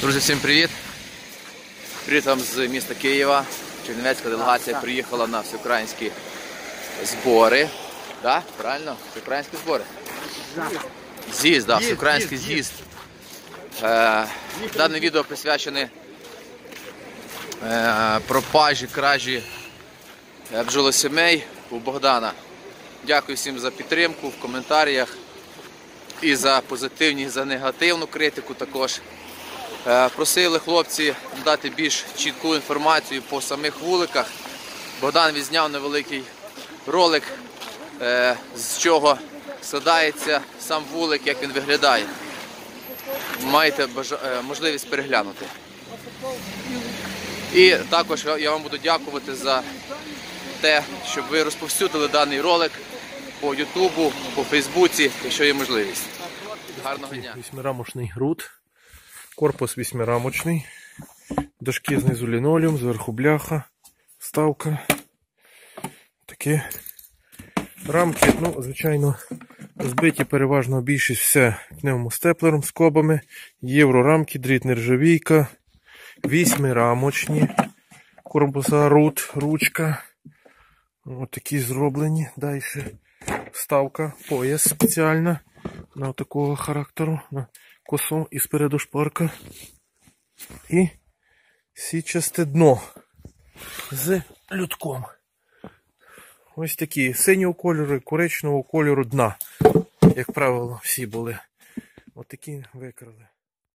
Друзі, всім привіт! Привіт вам з міста Києва. Чернівецька делегація приїхала на всеукраїнські збори. Так? Правильно? Всеукраїнські збори. З'їзд, так, всеукраїнський з'їзд. Е, Дане відео присвячене е, пропажі, кражі е, бджолосімей у Богдана. Дякую всім за підтримку в коментарях і за позитивні, і за негативну критику також. Е, Просили хлопці дати більш чітку інформацію по самих вуликах. Богдан відзняв невеликий ролик, е, з чого складається сам вулик, як він виглядає. Маєте е, можливість переглянути. І також я вам буду дякувати за те, щоб ви розповсюдили даний ролик по Ютубу, по Фейсбуці, якщо є можливість. Гарного дня! Вісьмирамочний груд, корпус вісьмирамочний, дошки знизу лінолеум, зверху бляха, ставка. Такі рамки, ну, звичайно, збиті переважно більшість все пневмостеплером з кобами, єврорамки, дріт нержавійка, вісьмирамочні, корпуса рут, ручка. Ось такі зроблені. Далі ставка, пояс спеціальна на такого характеру, на косу і спереду шпарка. І січасте дно з людком. Ось такі синього кольору коричневого кольору дна. Як правило, всі були. Отакі викрали.